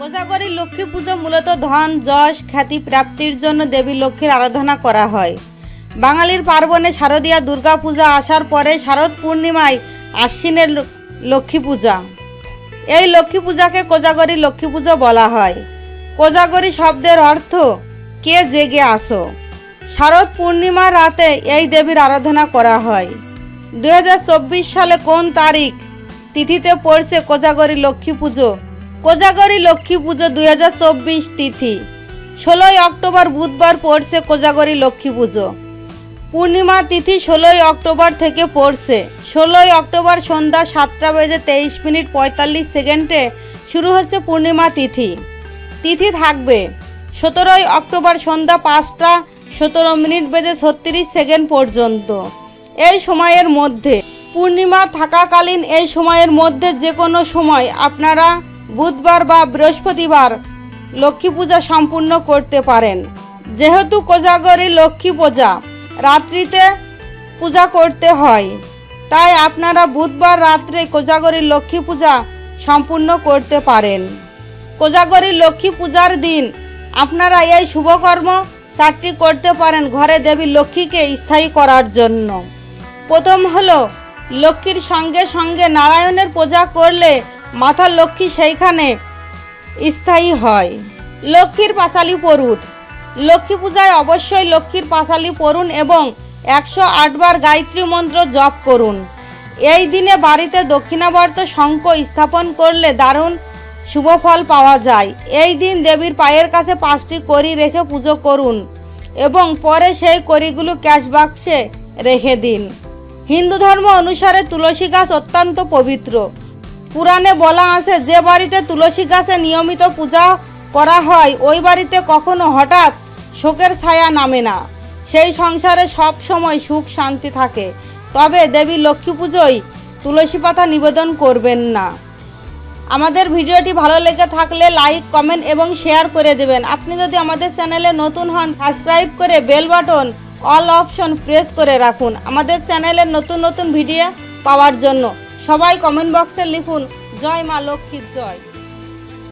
কোজাগরী লক্ষ্মী পুজো মূলত ধন, যশ, খ্যাতি প্রাপ্তির জন্য দেবী লক্ষ্মীর আরাধনা করা হয়। বাঙালির পার্বণে শারদীয়া দুর্গা পূজা আসার পরে শারদ পূর্ণিমায় আশ্বিনের লক্ষ্মী পূজা। এই লক্ষ্মী পূজাকে কোজাগরী লক্ষ্মী পুজো বলা হয়। কোজাগরী শব্দের অর্থ, কে জেগে আসো। শারদ পূর্ণিমার রাতে এই দেবীর আরাধনা করা হয়। দু হাজার চব্বিশ সালে কোন তারিখ তিথিতে পড়ছে কোজাগরী লক্ষ্মী পুজো? কোজাগরী লক্ষ্মী পুজো দু হাজার চব্বিশ তিথি। ষোলোই অক্টোবর বুধবার পড়ছে কোজাগরী লক্ষ্মী পুজো। পূর্ণিমা তিথি ষোলোই অক্টোবর থেকে পড়ছে। ষোলোই অক্টোবর সন্ধ্যা সাতটা বেজে তেইশ মিনিট পঁয়তাল্লিশ সেকেন্ডে শুরু হচ্ছে পূর্ণিমা তিথি। তিথি থাকবে সতেরোই অক্টোবর সন্ধ্যা পাঁচটা সতেরো মিনিট বেজে ছত্রিশ সেকেন্ড পর্যন্ত। এই সময়ের মধ্যে পূর্ণিমা থাকাকালীন এই সময়ের মধ্যে যে কোনো সময় আপনারা বুধবার বা বৃহস্পতিবার লক্ষ্মী পূজা সম্পূর্ণ করতে পারেন। যেহেতু কোজাগরী লক্ষ্মী পূজা, রাত্রিতে পূজা করতে হয়। তাই আপনারা বুধবার রাত্রে কোজাগরী লক্ষ্মী পূজা সম্পূর্ণ করতে পারেন। কোজাগরী লক্ষ্মী পূজার দিন আপনারা এই শুভকর্ম চারটি করতে পারেন ঘরে দেবী লক্ষ্মীকে স্থায়ী করার জন্য। প্রথম হলো লক্ষ্মীর সঙ্গে সঙ্গে নারায়ণের পূজা করলে মাথা লক্ষ্মী সেইখানে স্থায়ী হয়। লক্ষ্মীর পাঁচালি পড়ুন লক্ষ্মী পূজায় অবশ্যই লক্ষ্মীর পাঁচালি পড়ুন এবং একশো আটবার গায়ত্রী মন্ত্র জপ করুন। এই দিনে বাড়িতে দক্ষিণাবর্ত শঙ্খ স্থাপন করলে দারুণ শুভ ফল পাওয়া যায়। এই দিন দেবীর পায়ের কাছে পাঁচটি করি রেখে পুজো করুন এবং পরে সেই করিগুলো ক্যাশ বাক্সে রেখে দিন। হিন্দু ধর্ম অনুসারে তুলসী গাছ অত্যন্ত পবিত্র। পুরাণে বলা আছে, যে বাড়িতে তুলসী গাছে নিয়মিত পূজা করা হয়, ওই বাড়িতে কখনো হঠাৎ শোকের ছায়া নামে না। সেই সংসারে সব সময় সুখ শান্তি থাকে। তবে দেবী লক্ষ্মী পুজোয় তুলসী পাতা নিবেদন করবেন না। আমাদের ভিডিওটি ভালো লেগে থাকলে লাইক, কমেন্ট এবং শেয়ার করে দেবেন। আপনি যদি আমাদের চ্যানেলে নতুন হন, সাবস্ক্রাইব করে bell button, all option press করে রাখুন। আমাদের চ্যানেলের নতুন নতুন ভিডিও পাওয়ার জন্য। সবাই কমেন্ট বক্সে লিখুন জয় মা লক্ষ্মীর জয়।